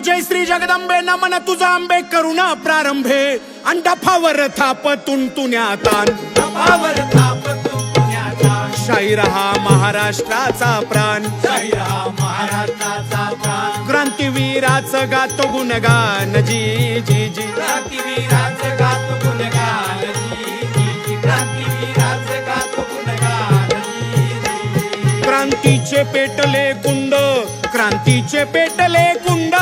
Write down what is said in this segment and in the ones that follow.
जय श्री जगदंबे नमन तुझा आंबे करुणा प्रारंभे. अंडफावर थाप तुंतुण्यातान तान थापतो थाप शाहीर हा महाराष्ट्राचा प्राण. शाहीर महाराष्ट्राचा प्राण. क्रांतीवीराचं गातो गुणगान. जी जी जी. क्रांतीवीराच गातो गुणगान. क्रांतीचे पेटले कुंड क्रांतीचे पेटले कुंड.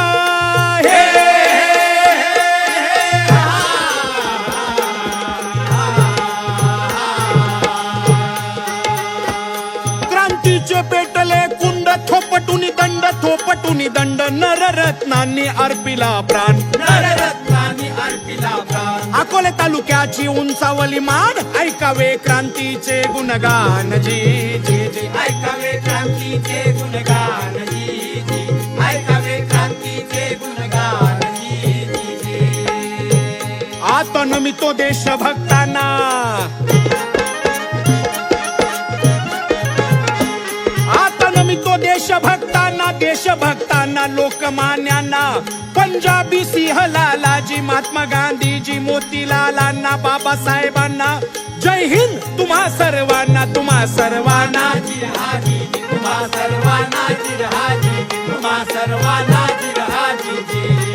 हे क्रांतीचे पेटले कुंड थोपटुनी दंड थोपटुनी दंड नररत्नांनी अर्पिला प्राण. प्राण तालुक्याची उंचावली माड. ऐकावे क्रांतीचे गुणगान. जी जी जी. ऐकावे क्रांतीचे गुणगान. जी, जी. ऐकावे क्रांतीचे गुणगान. जी, जी, जी. आता नमितो देशभक्तांना. आता नमितो देशभक्तांना. देशभक्तांना लोकमान्यांना पंजाबी सिंह लालाजी महात्मा गांधीजी मोतीलालांना बाबासाहेबांना जय हिंद तुम्हा सर्वांना तुम्हा सर्वांना.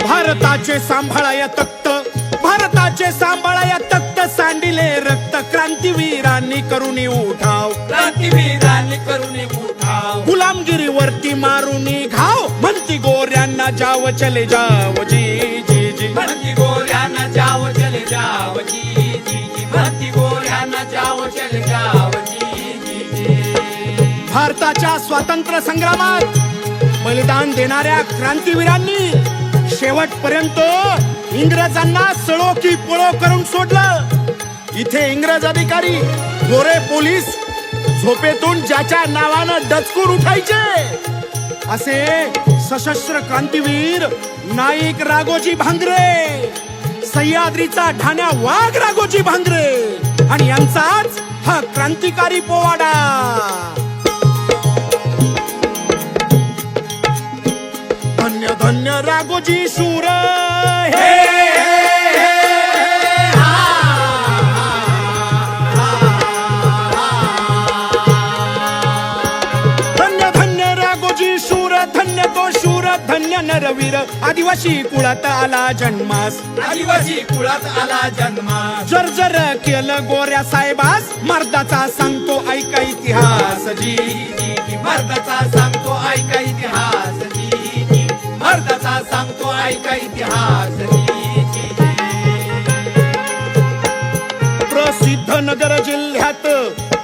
भारताचे सांभाळाया तख्त भारताचे सांभाळाया तख्त सांडिले रक्त क्रांतीवीरांनी करुणी उठाव. क्रांतीवीरांनी करून उठाव. गुलामगिरीवरती मारुनी घाव म्हणती गोऱ्यांना जाव चले जाव जी जी जी. म्हणती गोऱ्यांना जाव चले जाव जी जी जी. म्हणती गोऱ्यांना जाव चले जाव जी जी जी. भारताच्या स्वातंत्र्य संग्रामात बलिदान देणाऱ्या क्रांतीवीरांनी शेवटपर्यंत इंग्रजांना सळो की पळो करून सोडलं. इथे इंग्रज अधिकारी गोरे पोलीस झोपेतून ज्याच्या नावानं डचकून उठायचे. असे सशस्त्र क्रांतीवीर नाईक रागोजी भांगरे. सह्याद्रीचा ठाण्या वाघ रागोजी भांगरे. आणि यांचाच हा क्रांतिकारी पोवाडा. धन्य धन्य रागोजी सूर. हे तो शूर धन्य नरवीर. आदिवासी कुळात आला जन्मास. आदिवासी कुळात आला जन्मा जर जर केलं गोऱ्या साहेबास मर्दाचा सांगतो ऐका इतिहास. जी मर्दाचा सांगतो ऐका इतिहास. जी मर्दाचा सांगतो ऐका इतिहास. प्रसिद्ध नगर जिल्ह्यात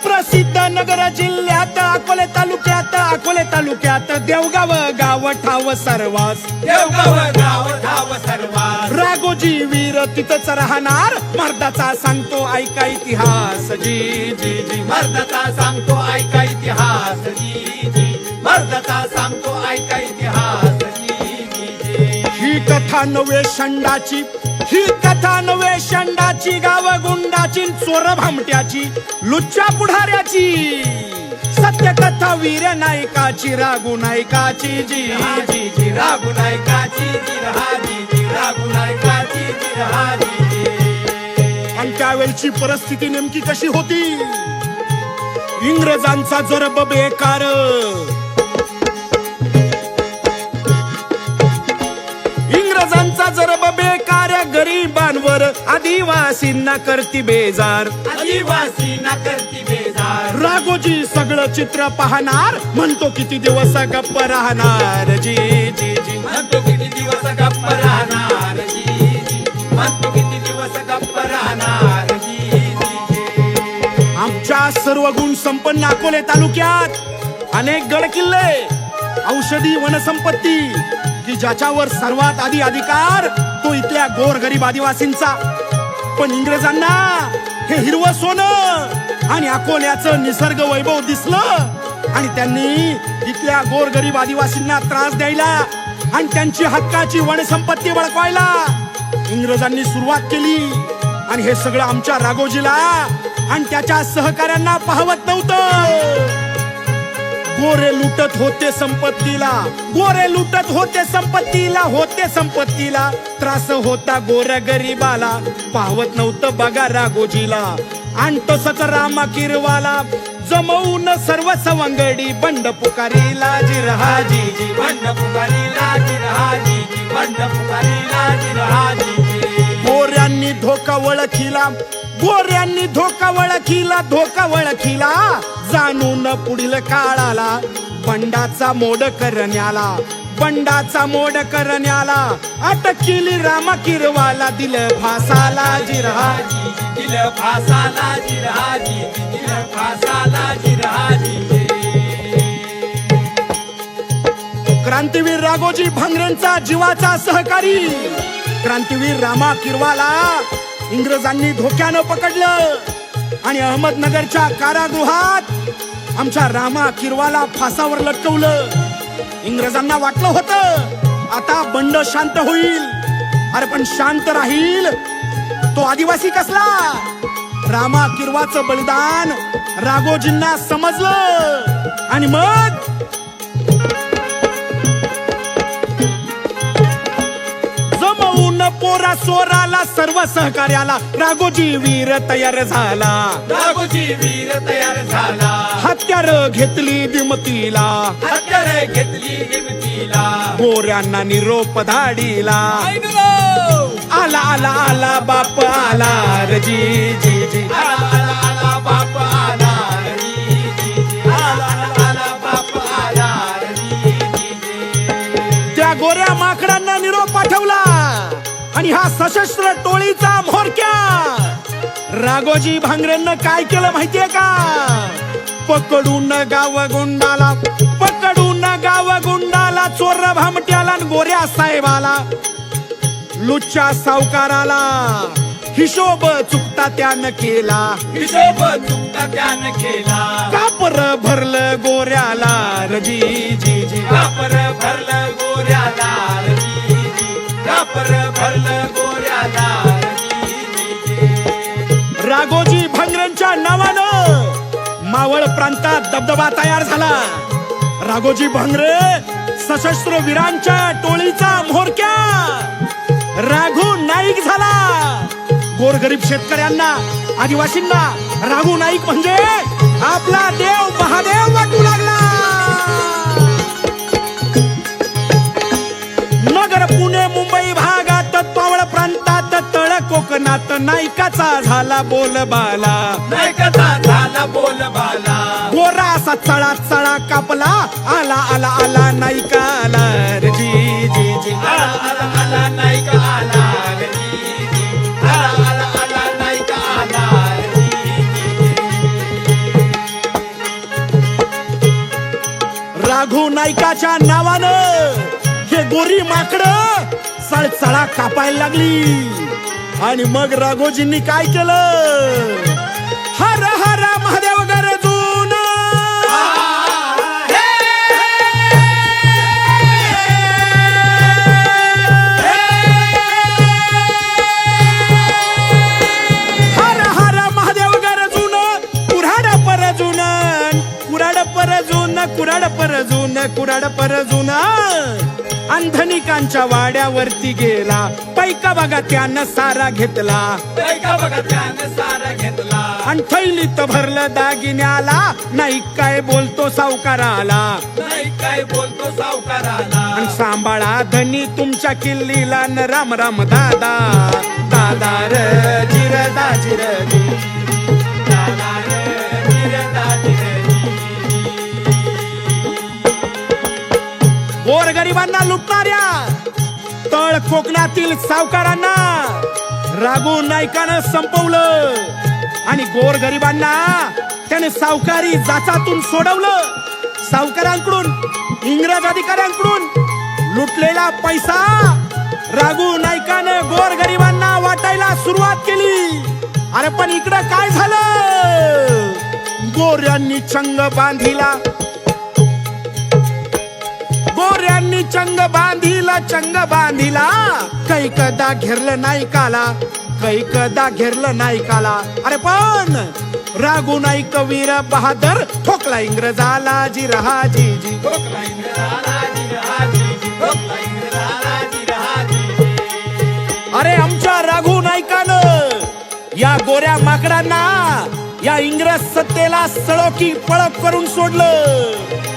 प्रसिद्ध नगर जिल्ह्यात अकोले तालुक्यात अकोले तालुक्यात देवगाव गाव ठाव सर्वास. देवगाव गाव धाव सर्वा रागोजी वीर तिथंच राहणार. मर्दाचा सांगतो ऐका इतिहास. जी जी जी. मर्दाचा सांगतो ऐका इतिहास. जी जी. मर्दाचा सांगतो ऐका इतिहास. जी जी जी. ही कथा नव्हे शंडाची. ही कथा नव्हे शंडाची. गाव गुंडाची चोर भामट्याची. लुच्च्या पुढाऱ्याची. सत्य कथा वीर नायकाची रागू नायकाची जी जी जी रागू नायकाची जी रागू नायकाची जी आणि त्यावेळची परिस्थिती नेमकी कशी होती? इंग्रजांचा जरब बेकार. इंग्रजांचा जरब बेकार. आदिवासींना करती बेजार. आदिवासी ना करती बेजार. राघोजी सगळं चित्र पाहणार म्हणतो किती दिवस गप्प राहणार. जी जी जी. म्हणतो किती दिवस गप्प राहणार. जी जी. म्हणतो किती दिवस गप्प राहणार. जी जी जी. आमच्या सर्व गुण संपन्न अकोले तालुक्यात अनेक गड किल्ले औषधी वनसंपत्ती की ज्याच्यावर सर्वात आधी अधिकार तो इथल्या गोरगरीब आदिवासींचा. पण इंग्रजांना हे हिरवं सोनं आणि अकोल्याचं निसर्ग वैभव दिसलं आणि त्यांनी इथल्या गोरगरीब आदिवासींना त्रास द्यायला आणि त्यांची हक्काची वनसंपत्ती बळकवायला इंग्रजांनी सुरुवात केली. आणि हे सगळं आमच्या राघोजीला आणि त्याच्या सहकाऱ्यांना पाहवत नव्हतं. गोरे लुटत होते संपत्तीला गोरे लुटत होते संपत्तीला होते संपत्तीला. त्रास होता गोऱ्या गरीबाला पाहत नव्हतं बघा रागोजीला आणतो सच रामा किरवाला जमवून सर्व सवंगडी बंड पुकारी लाजी जी बंड पुकारी लाजी राजी बंड पुकारी लाजी राजी गोऱ्यांनी धोका वळखीला गोऱ्यांनी धोका वळखीला धोका वळखीला. जाणून पुढील काळाला बंडाचा मोड करण्याला बंडाचा मोड करण्याला. अटक केली रामा किरवाला दिल फासाला जिरहाजी दिल फासाला जी दिल फासाला जी क्रांतीवीर राघोजी भांगरेंचा जीवाचा सहकारी. क्रांतीवीर रामा किरवाला इंग्रजांनी धोक्यानं पकडलं. आणि अहमदनगरच्या कारागृहात आमच्या रामा किरवाला फासावर लटकवलं. इंग्रजांना वाटलं होतं आता बंड शांत होईल. अरे पण शांत राहील. तो आदिवासी कसला? रामा किरवाचं बलिदान राघोजींना समजलं. आणि मग? पोरा सोराला सर्व सहकार्याला. राघोजी वीर तयार झाला. राघोजी वीर तयार झाला. हत्यार घेतली दिमतीला हत्यारे घेतली हिमतीला गोऱ्यांना निरोप धाडीला. आला आला आला बाप आला. रजी जी जी. आला आला आला बाप आणि हा सशस्त्र टोळीचा म्होरक्या! राघोजी भांगरेंना काय केलं माहितीये का? पकडून गाव गुंडाला पकडून गाव गुंडाला चोर भामट्याला आणि गोऱ्या साहेबाला. लुच्च्या सावकाराला हिशोब चुकता त्यानं केला. हिशोब चुकता त्यानं केला. कापर भरलं गोऱ्याला रजी जी जी कापर भरलं गोऱ्याला. कापर भल गोऱ्या राघोजी भंगरेंच्या नावानं मावळ प्रांतात दबदबा तयार झाला. राघोजी भंगरे सशस्त्र वीरांच्या टोळीचा म्होरक्या. राघू नाईक झाला. गोरगरीब शेतकऱ्यांना आदिवासींना राघू नाईक म्हणजे आपला देव महादेव वाटू लागला. कोकणात नायकाचा झाला बोलबाला. नायकाचा झाला बोल बाला गोरा असा चळा चळा कापला आला आला आला नायकाला रे जी जी जी. आला आला आला नायका आला री जी. आला आला आला नायका आला री राघू नायकाच्या नावानं हे गोरी माकड सळसळा कापायला लागली. आणि मग राघोजींनी काय केलं? हर हर महादेव गरजून. हर हर महादेव गरजून कुऱ्हाड परजून कुराड परजून कुराड परजून कुराड परजून. अंधनिकांच्या वाड्यावरती गेला पैका बघा त्यानं सारा घेतला. नायका बघा त्यानं सारा घेतला. आणि थैलीत भरलं दागिन्याला. नाही काय बोलतो सावकाराला. नाही काय बोलतो सावकाराला. आणि सांभाळा धनी तुमच्या किल्लीला न राम राम दादा. दादा र जिर दा जिर जी. दादा रे, जिरदा जिरदी. गोरगरिबांना लुटणाऱ्या. तळ कोकणातील सावकारांना राघू नायकानं संपवलं. आणि गोरगरिबांना त्याने सावकारी जाचातून सोडवलं. सावकारांकडून इंग्रज अधिकाऱ्यांकडून लुटलेला पैसा राघू नायकानं गोरगरिबांना वाटायला सुरुवात केली. अरे पण इकडं काय झालं? गोऱ्यांनी चंग बांधिला. गोऱ्यांनी चंग बांधिला चंग बांधिला. कैकदा घेरलं नायकाला कैकदा घेरलं नायकाला अरे पण रागू नाही कवीर बहादर ठोकला इंग्रजाला जी ठोकला जी, ठोकला जी. अरे आमच्या राघू नायकानं या गोऱ्या माकडांना या इंग्रज सत्तेला सळोकी पळप करून सोडलं.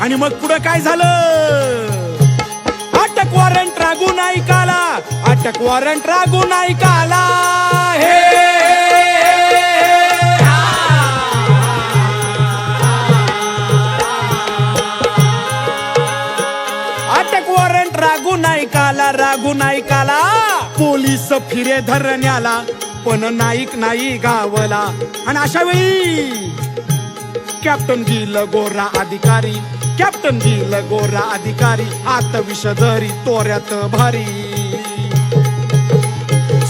आणि मग पुढे काय झालं? अटक वॉरंट राघू नाईकाला अटक वॉरंट राघू नाईकाला हे अटक वॉरंट राघू नायकाला राघू नाईकाला पोलीस फिरे धरण्याला पण नाईक नाही गावला. आणि अशा वेळी कॅप्टन गिल गोरा अधिकारी. कॅप्टन गिल गोरा अधिकारी आत विषधरी तोऱ्यात भारी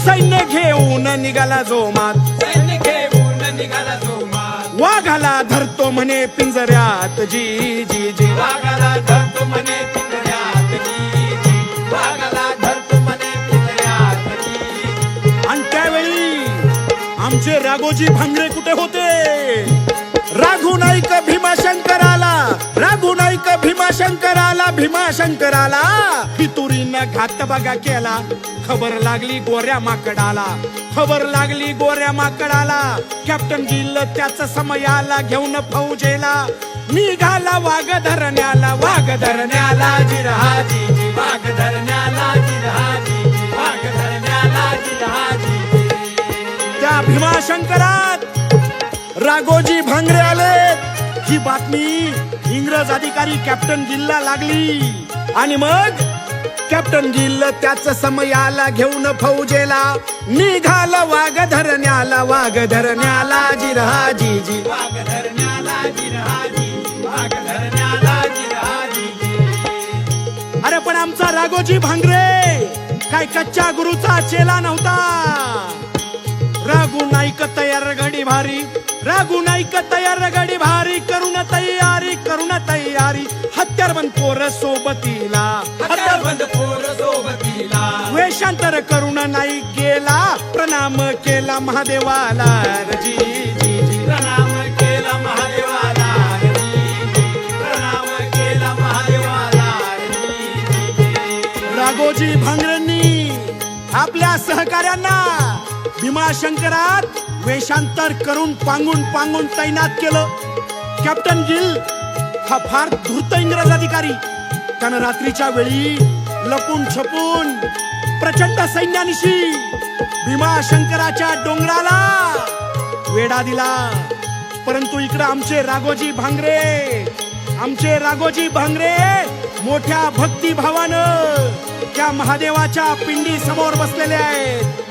सैन्य घेऊन निघाला जोमात सैन्य घेऊन निघाला जोमात. वाघाला धरतो म्हणे पिंजऱ्यात जी जी जी वाघाला धरतो म्हणे पिंजऱ्यात जी, जी. वाघाला धरतो म्हणे पिंजऱ्यात जी, जी. आणि त्यावेळी आमचे राघोजी भांगरे कुठे होते राघू नाईक भीमाशंकराला राघू नाईक भीमाशंकराला भीमाशंकराला. पितुरीनं घात बघा केला. खबर लागली गोऱ्या माकडाला. खबर लागली गोऱ्या माकडाला. कॅप्टन गिल त्याच समयाला घेऊन फौजेला. निघाला वाघ धरण्याला वाघ धरण्याला जिरहाजी. वाघ धरण्याला जिरहाजी. वाघ धरण्याला जिरहाजी. त्या भीमाशंकरात राघोजी भांगरे आले ही बातमी इंग्रज अधिकारी कॅप्टन गिलला लागली. आणि मग? कॅप्टन गिल त्याच समयाला घेऊन फौजेला निघाल वाघ धरण्याला वाघ धरण्याला जिरहाजी जी. वाघ धरण्याला जिरहाजी जी, वाघ धरण्याला जिरहाजी अरे पण आमचा राघोजी भांगरे काय कच्च्या गुरुचा चेला नव्हता. रागू नाईक तयार घडी भारी रागू नाईक तयार घडी भारी करून तयारी करून तयारी हत्यारबंद पोर सोबतीला. हत्यारबंद पोर सोबतीला. वेषांतर करून नाईक गेला प्रणाम केला महादेवाला. जी जी जी. प्रणाम केला महादेवाला. जी, जी. प्रणाम केला महादेवाला. जी, जी. राघोजी भांगरेंनी आपल्या सहकाऱ्यांना भीमाशंकरात वेषांतर करून पांगून पांगून तैनात केलं. कॅप्टन गिल हा फार धूर्त इंग्रज अधिकारी त्यानं रात्रीच्या वेळी लपून छपून प्रचंड सैन्यानिशी भीमाशंकराच्या डोंगराला वेढा दिला. परंतु इकडं आमचे राघोजी भांगरे आमचे राघोजी भांगरे मोठ्या भक्तिभावानं त्या महादेवाच्या पिंडी समोर बसलेले आहेत.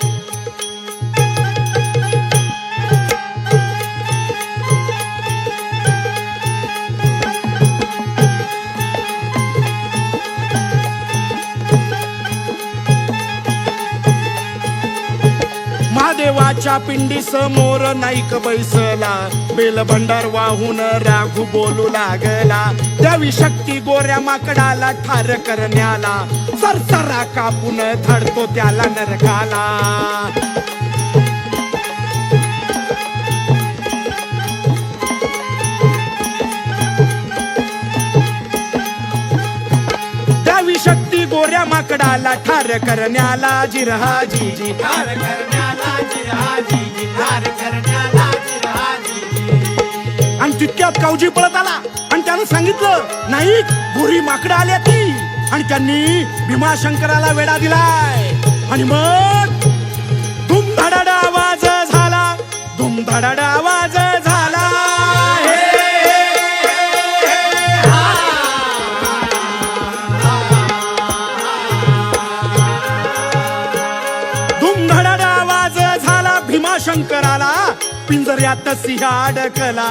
महादेवाच्या पिंडी समोर नाईक बैसला. बेल भंडार वाहून राघू बोलू लागला. द्यावी शक्ती गोऱ्या माकडाला ठार करण्याला. सरसरा कापून धडतो त्याला नरकाला. शक्ती गोऱ्या माकडाला ठार करण्याला जिरहाजी जी ठार करण्याला जिरहाजी ठार करण्याला जिरहाजी. आणि तितक्यात कावजी पळत आला. आणि त्यानं सांगितलं नाही गोरी माकडं आल्या ती. आणि त्यांनी भीमाशंकराला वेडा दिलाय. आणि मग धुमधडाडा आवाज झाला. धुमधडाडा आवाज झाला. शंकराला पिंजऱ्यात सिंहा अडकला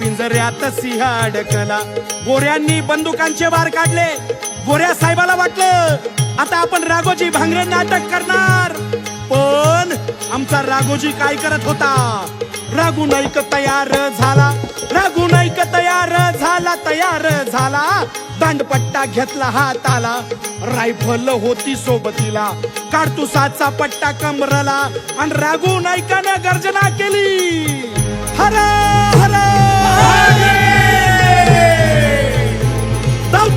पिंजऱ्यात सिंहा अडकला. गोऱ्यांनी बंदुकांचे वार काढले गोऱ्या साहेबाला वाटलं आता आपण राघोजी भांगरेंना अटक करणार. पण आमचा राघोजी काय करत होता? राघू नाईक तयार झाला राघू नाईक तयार झाला तयार झाला. दांडपट्टा घेतला हाताला. रायफल होती सोबतीला. काडतुसाचा पट्टा कमरला. आणि रागू नायकाने गर्जना केली. हर हर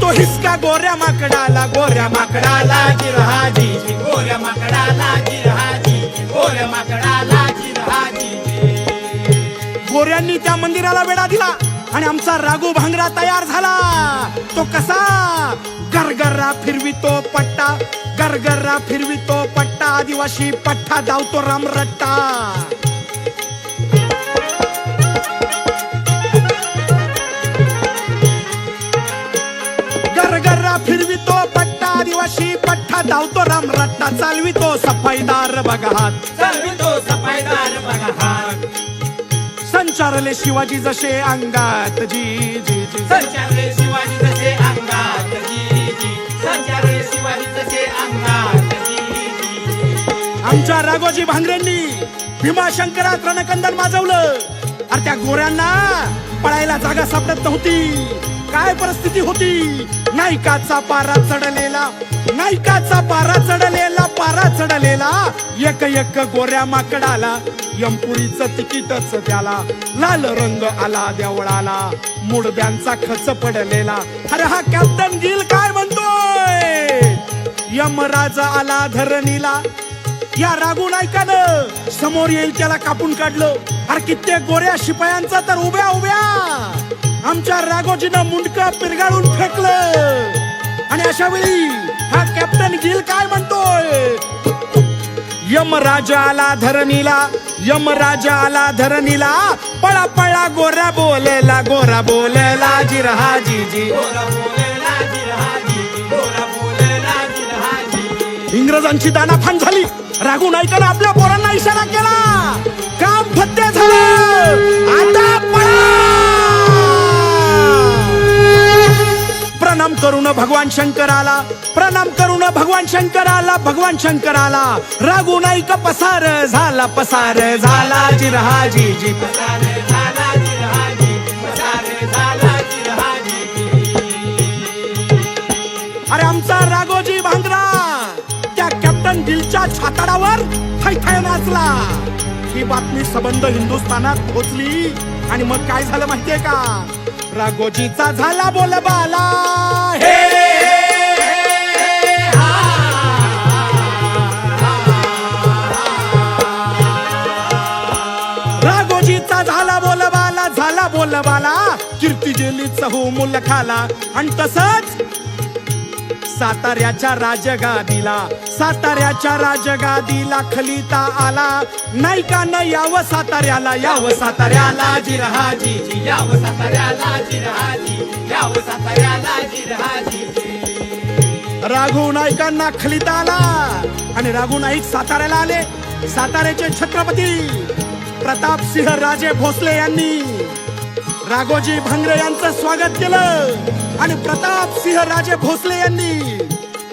तो हिसका गोऱ्या माकडाला गोऱ्या माकडाला जिरहाजी. गोऱ्या माकडाला जिरहाजी. गोऱ्या माकडाला जिरहाजी. गोऱ्यांनी त्या मंदिराला वेढा दिला. आणि आमचा रागू भांगरा तयार झाला. तो कसा? गरगर्रा फिरवितो पट्टा. गरगर्रा फिरवितो पट्टा. आदिवासी पट्टा धावतो रामरट्टा गरगरा फिरवितो पट्टा. आदिवासी पट्टा धावतो रामरट्टा चालवितो सफाईदार बघा चालवितो चलवितो संचारले शिवाजी जसे अंगात जी जी जी. संचारले शिवाजी तसे अंगात जी जी. संचारले शिवाजी तसे अंगात जी जी. आमच्या राघोजी भांगरेंनी भीमाशंकरात रणकंदन वाजवलं अरे त्या गोऱ्यांना पळायला जागा सापडत नव्हती. काय परिस्थिती होती? नायकाचा पारा चढलेला नायकाचा पारा चढलेला पारा चढलेला. एक एक गोऱ्या माकडाला यमपुरीचं तिकीटच त्याला लाल रंग आला देवळाला मुडद्यांचा खच पडलेला. अरे हा कॅप्टन गिल काय म्हणतोय? यमराजा आला धरणीला. या रागू नायकानं समोर येईल त्याला कापून काढलं. अरे कित्येक गोऱ्या शिपायांचा तर उभ्या उभ्या. आमच्या राघोजीनं मुंडक पिरगाळून फेकलं. आणि अशा वेळी हा कॅप्टन गिल काय म्हणतोय? यम राजा आला धरणीला यम राजा आला धरणीला पळा पळा गोरा बोलेला गोरा बोलेला जिरहा जी जी इंग्रजांची दाना फान इंग्रजांची झाली. रागून ऐकून आपल्या पोरांना इशारा केला. काम फत्ते झालं. आता प्रणाम करून भगवान शंकर आला प्रणाम करून भगवान शंकर आला भगवान शंकर आला राघू नाईक पसार झाला पसार झाला जिरहाजी जी राहाजी अरे आमचा राघोजी भांगरा त्या कॅप्टन दिलच्या छाताडावर थैथय नाचला. बातमी सबंध हिंदुस्थानात पोहोचली आणि मग काय झालं माहितीये का राघोजीचा झाला बोलबाला हे राघोजीचा झाला बोलबाला झाला बोलबाला कीर्ती गेली चहू मुल खाला आणि तसंच साताऱ्याच्या राजगादीला. साताऱ्याच्या राजगादीला खलिता आला. नायकानं यावं साताऱ्याला? यावं साताऱ्याला जिरहाजी. जी याव साताऱ्याला जिरहाजी. याव साताऱ्याला जिरहाजी. राघू नाईकांना खलिता आला. आणि राघू नाईक साताऱ्याला आले. साताऱ्याचे छत्रपती प्रताप सिंह राजे भोसले यांनी. राघोजी भांगरे यांचं स्वागत केलं. आणि प्रताप सिंह राजे भोसले यांनी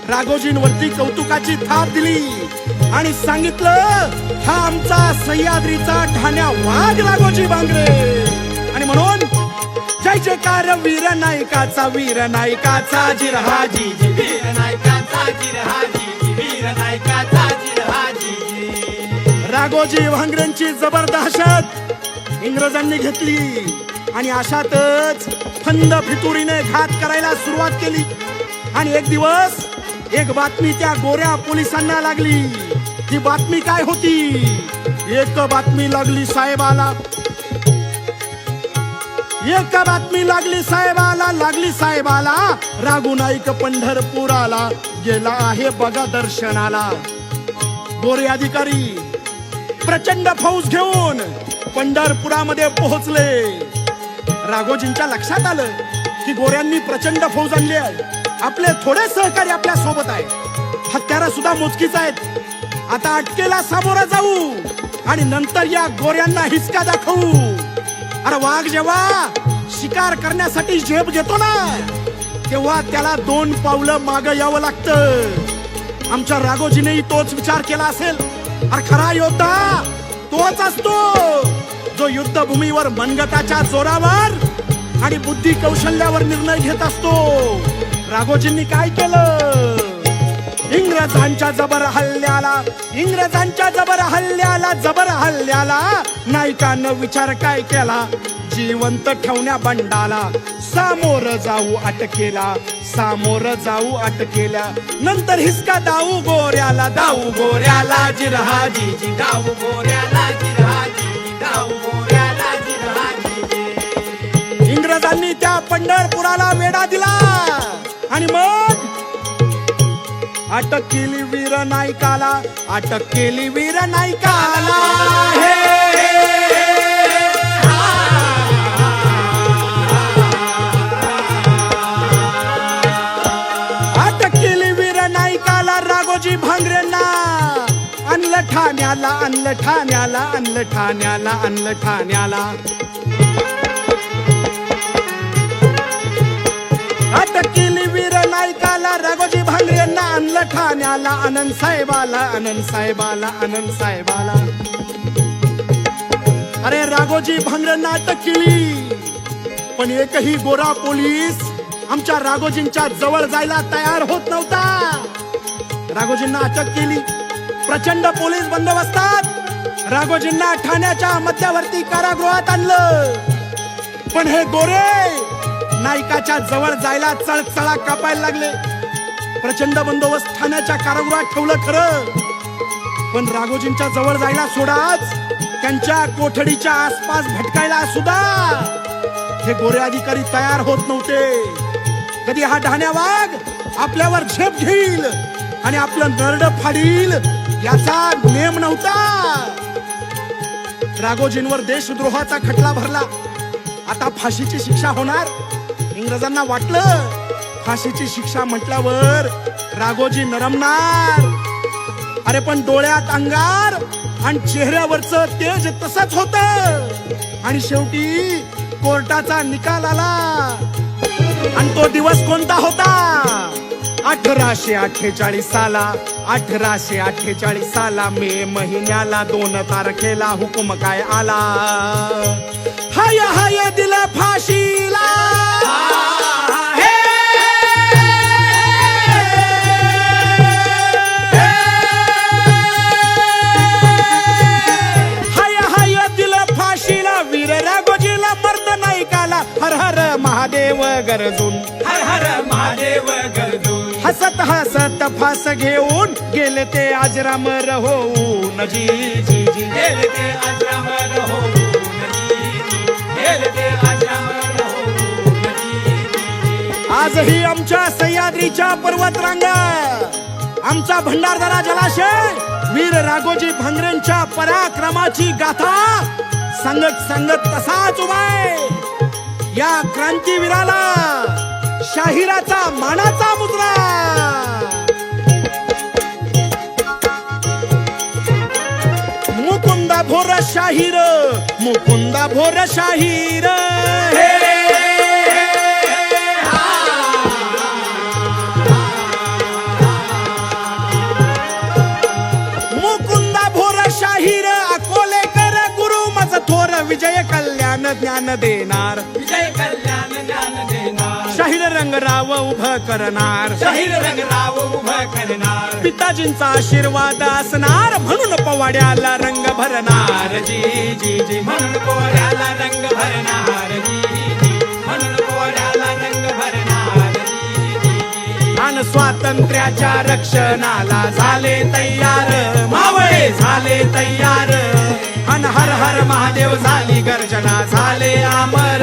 राघोजींवरती कौतुकाची थाप दिली. आणि सांगितलं हा आमचा सह्याद्रीचा ठाण्या वाघ राघोजी भांगरे. आणि म्हणून जय जयकार वीर नायकाचा वीर नायकाचा जिरहाजी जी वीर नायकाचा जिरहाजी वीर नायकाचा जिरहाजी. राघोजी भांगरेंची जबरदहशत इंग्रजांनी घेतली. आणि अशातच थंड फितुरीने घात करायला सुरुवात केली. आणि एक दिवस एक बातमी त्या गोऱ्या पोलिसांना लागली. ती बातमी काय होती? एक बातमी लागली साहेबाला. एक बातमी लागली साहेबाला लागली साहेबाला. राघू नाईक पंढरपुराला गेला आहे बघा दर्शनाला. गोरे अधिकारी प्रचंड फौज घेऊन पंढरपुरामध्ये पोहोचले. राघोजींच्या लक्षात आलं की गोऱ्यांनी प्रचंड फौज आणली आहे. आपले थोडे सहकारी आपल्यासोबत आहे हत्यारा सुद्धा मोजकीच आहेत. आता अटकेला सामोरं जाऊ आणि नंतर या गोऱ्यांना हिसका दाखवू. अरे वाघ जेव्हा शिकार करण्यासाठी झेप घेतो ना तेव्हा त्याला दोन पावलं माग यावं लागतं. आमच्या राघोजीनेही तोच विचार केला असेल. अरे खरा योद्धा तोच असतो. जो युद्धभूमीवर मनगटाच्या जोरावर आणि बुद्धी कौशल्यावर निर्णय घेत असतो. राघोजींनी काय केलं? इंग्रजांच्या जबर हल्ल्याला इंग्रजांच्या जबर हल्ल्याला जबर हल्ल्याला नायकानं विचार काय केला? जिवंत ठेवण्या बंडाला सामोर जाऊ अटकेला सामोर जाऊ अटकेल्या. नंतर हिसका दाऊ गोऱ्याला दाऊ गोऱ्याला जिरहा जी दाऊ गोऱ्याला जिरहाजी त्यांनी त्या पंढरपुराला वेढा दिला. आणि मग अटक केली वीर नायकाला अटक केली वीर नायकाला. अटक केली वीर नायकाला राघोजी भांगरेंना. आणलं ठाण्याला आणलं ठाण्याला आणलं ठाण्याला आणलं ठाण्याला. वीर नायकाला राघोजी भांगरेंना आणलं ठाण्याला. आनंद साहेबाला आनंद साहेबाला आनंद साहेबाला. अरे राघोजी भांगरेंना नाटक केली पण एकही गोरा पोलीस आमच्या राघोजींच्या जवळ जायला तयार होत नव्हता. राघोजींना अटक केली. प्रचंड पोलीस बंदोबस्तात राघोजींना ठाण्याच्या मध्यवर्ती कारागृहात आणलं. पण हे गोरे नायकाच्या जवळ जायला चळचळा कापायला लागले. प्रचंड बंदोबस्त ठाण्याच्या कारागृहात ठेवलं खरं. पण राघोजींच्या जवळ जायला सोडाच त्यांच्या कोठडीच्या आसपास भटकायला सुद्धा. हे गोरे अधिकारी तयार होत नव्हते. कधी हा ढाण्या वाघ आपल्यावर झेप घेईल आणि आपलं नरड फाडील याचा नेम नव्हता. राघोजींवर देशद्रोहाचा खटला भरला. आता फाशीची शिक्षा होणार. इंग्रजांना वाटलं. फाशीची शिक्षा म्हटल्यावर राघोजी नरमणार. अरे पण डोळ्यात अंगार आणि चेहऱ्यावरच तेज तसंच होत. आणि शेवटी कोर्टाचा निकाल आला. आणि तो दिवस कोणता होता? अठराशे अठ्ठेचाळीस साला अठराशे अठ्ठेचाळीस साला मे महिन्याला दोन तारखेला हुकुम काय आला? हाय हाय दिला फाशीला. महादेव गरजून हर हर महादेव गरजून हसत हसत फास घेऊन गेले ते अजरामर होऊन जी जी जी गेले ते अजरामर होऊन जी, जी. गेले ते अजरामर होऊन जी, जी. आजही आमच्या सह्याद्रीच्या पर्वत रांगा आमचा भंडारदरा जलाशय वीर राघोजी भांगरेंच्या पराक्रमाची गाथा सांगत सांगत तसाच उभा आहे या क्रांतीवीराला शाहिराचा मानाचा मुद्रा. मुकुंदा भोर शाहीर मुकुंदा भोर शाहीर. शाहीर अकोलेकर थोर विजय कल्याण ज्ञान देणार. विजय रंगराव उभ करणार. शाहीर रंगराव उभं करणार. पिताजींचा आशीर्वाद असणार म्हणून पवाड्याला रंग भरणार. जी जी जी म्हणून रंग भरणार. जी, जी. म्हणून कोऱ्याला रंग भरणार. जी, जी, जी. आणि स्वातंत्र्याच्या रक्षणाला झाले तयार. मावळे झाले तयार. अन हर हर महादेव झाली गर्जना झाले अमर